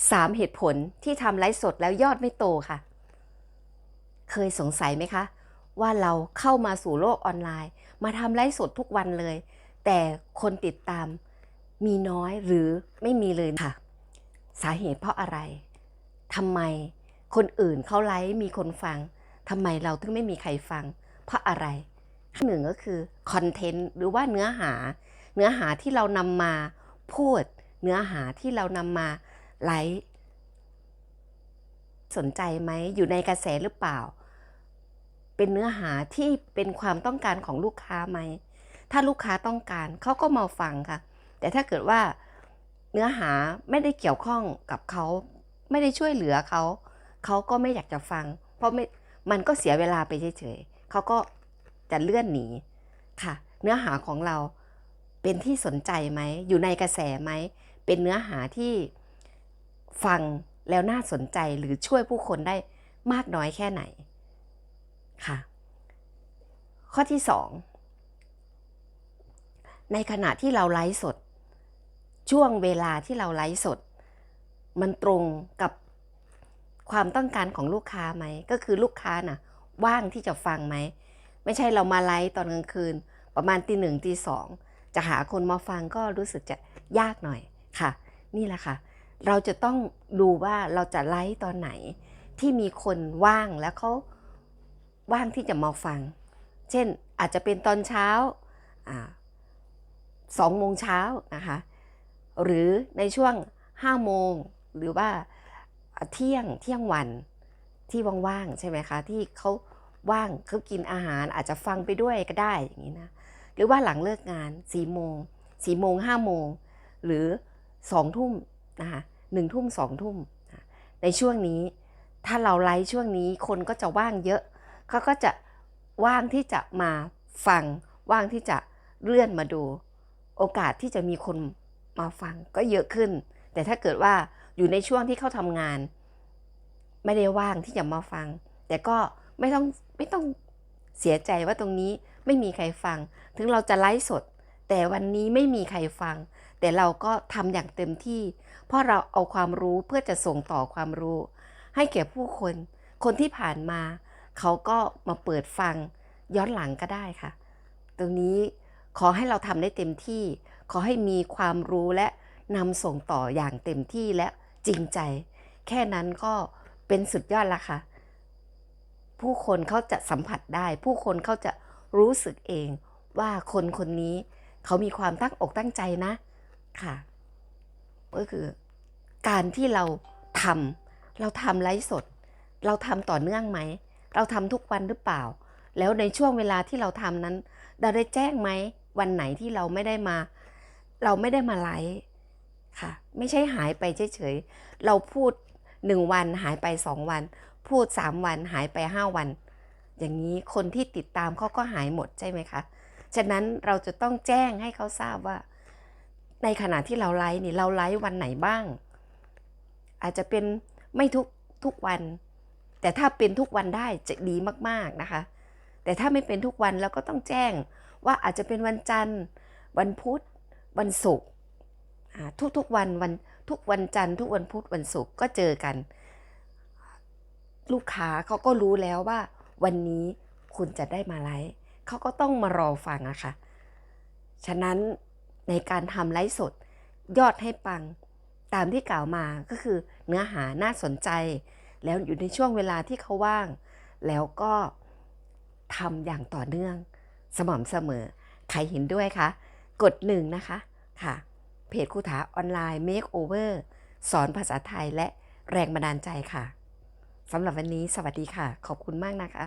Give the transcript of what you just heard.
3 เหตุผลที่ทำไลฟ์สดแล้วยอดไม่โตค่ะ เคยสงสัยไหมคะ ว่าเราเข้ามาสู่โลกออนไลน์ มาทำไลฟ์สดทุกวันเลย แต่คนติดตามมีน้อยหรือไม่มีเลยค่ะ สาเหตุเพราะอะไรทำไมคนอื่นเขาไลฟ์มีคนฟังทำไมเราถึงไม่มีใครฟัง เพราะอะไรข้อหนึ่งก็คือคอนเทนต์หรือว่าเนื้อหา เนื้อหาที่เรานำมาพูด เนื้อหาที่เรานำมา ไลฟ์สนใจไหมอยู่ในกระแสหรือเปล่า เป็นเนื้อหาที่เป็นความต้องการของลูกค้าไหม ถ้าลูกค้าต้องการเขาก็มาฟังค่ะ แต่ถ้าเกิดว่าเนื้อหาไม่ได้เกี่ยวข้องกับเขาไม่ได้ช่วยเหลือเขาเขาก็ไม่อยากจะฟัง เพราะไม่มันก็เสียเวลาไปเฉยๆเขาก็จะเลื่อนหนีค่ะ เนื้อหาของเราเป็นที่สนใจไหม อยู่ในกระแสไหม เป็นเนื้อหาที่ ฟังแล้วน่าสนใจหรือช่วยผู้คนได้มากน้อยแค่ไหนค่ะ ข้อที่สองในขณะที่เราไลฟ์สด ช่วงเวลาที่เราไลฟ์สด มันตรงกับความต้องการของลูกค้าไหม ก็คือลูกค้าน่ะว่างที่จะฟังไหม ไม่ใช่เรามาไลฟ์ตอนกลางคืน ประมาณตีหนึ่งตีสองจะหาคนมาฟังก็รู้สึกจะยากหน่อยค่ะ นี่แหละค่ะ เราจะต้องดูว่าเราจะไลฟ์ตอนไหนที่มีคนว่างแล้วเขาว่างที่จะมาฟัง เช่นอาจจะเป็นตอนเช้าสองโมงเช้านะคะ หรือในช่วงห้าโมงหรือว่าเที่ยงเที่ยงวันที่ว่างๆใช่ไหมคะที่เขาว่างเขากินอาหารอาจจะฟังไปด้วยก็ได้อย่างนี้นะหรือว่าหลังเลิกงานสี่โมงสี่โมงห้าโมงหรือสองทุ่ม นะคะหนึ่งทุ่มสองทุ่ม ในช่วงนี้ถ้าเราไลฟ์ช่วงนี้คนก็จะว่างเยอะ เขาก็จะว่างที่จะมาฟัง ว่างที่จะเลื่อนมาดู โอกาสที่จะมีคนมาฟังก็เยอะขึ้น แต่ถ้าเกิดว่าอยู่ในช่วงที่เขาทำงาน ไม่ได้ว่างที่จะมาฟัง แต่ก็ไม่ต้องไม่ต้องเสียใจว่าตรงนี้ไม่มีใครฟัง ถึงเราจะไลฟ์สด แต่วันนี้ไม่มีใครฟัง แต่เราก็ทำอย่างเต็มที่ เพราะเราเอาความรู้เพื่อจะส่งต่อความรู้ ให้แก่ผู้คน คนที่ผ่านมา เขาก็มาเปิดฟัง ย้อนหลังก็ได้ค่ะ ตรงนี้ขอให้เราทำได้เต็มที่ ขอให้มีความรู้และนำส่งต่ออย่างเต็มที่และจริงใจ แค่นั้นก็เป็นสุดยอดละค่ะ ผู้คนเขาจะสัมผัสได้ ผู้คนเขาจะรู้สึกเองว่าคนคนนี้ เขามีความตั้งอกตั้งใจนะค่ะ ก็คือการที่เราทำเราทำไลฟ์สด เราทำต่อเนื่องไหม เราทำทุกวันหรือเปล่า แล้วในช่วงเวลาที่เราทำนั้น เราได้แจ้งไหมวันไหนที่เราไม่ได้มา เราไม่ได้มาไลฟ์ค่ะ ไม่ใช่หายไปเฉยๆเราพูดหนึ่งวันหายไปสองวัน พูดสามวันหายไปห้าวัน อย่างนี้คนที่ติดตามเขาก็หายหมดใช่ไหมคะ ฉะนั้นเราจะต้องแจ้งให้เขาทราบว่า ในขณะที่เราไลฟ์นี่เราไลฟ์วันไหนบ้าง อาจจะเป็นไม่ทุกทุกวัน แต่ถ้าเป็นทุกวันได้จะดีมากๆนะคะ แต่ถ้าไม่เป็นทุกวันเราก็ต้องแจ้งว่าอาจจะเป็นวันจันทร์ วันพุธ วันศุกร์ทุกๆวันวันทุกวันจันทร์ทุกวันพุธวันศุกร์ก็เจอกัน ลูกค้าเขาก็รู้แล้วว่า วันนี้คุณจะได้มาไลฟ์ เขาก็ต้องมารอฟังอะค่ะ ฉะนั้นในการทำไลฟ์สดยอดให้ปังตามที่กล่าวมาก็คือเนื้อหาน่าสนใจ แล้วอยู่ในช่วงเวลาที่เขาว่าง แล้วก็ทำอย่างต่อเนื่อง สม่ำเสมอ ใครเห็นด้วยคะ กดหนึ่งนะคะค่ะ เพจครูถาออนไลน์ Make Over สอนภาษาไทยและแรงบันดาลใจค่ะสำหรับวันนี้สวัสดีค่ะ ขอบคุณมากนะคะ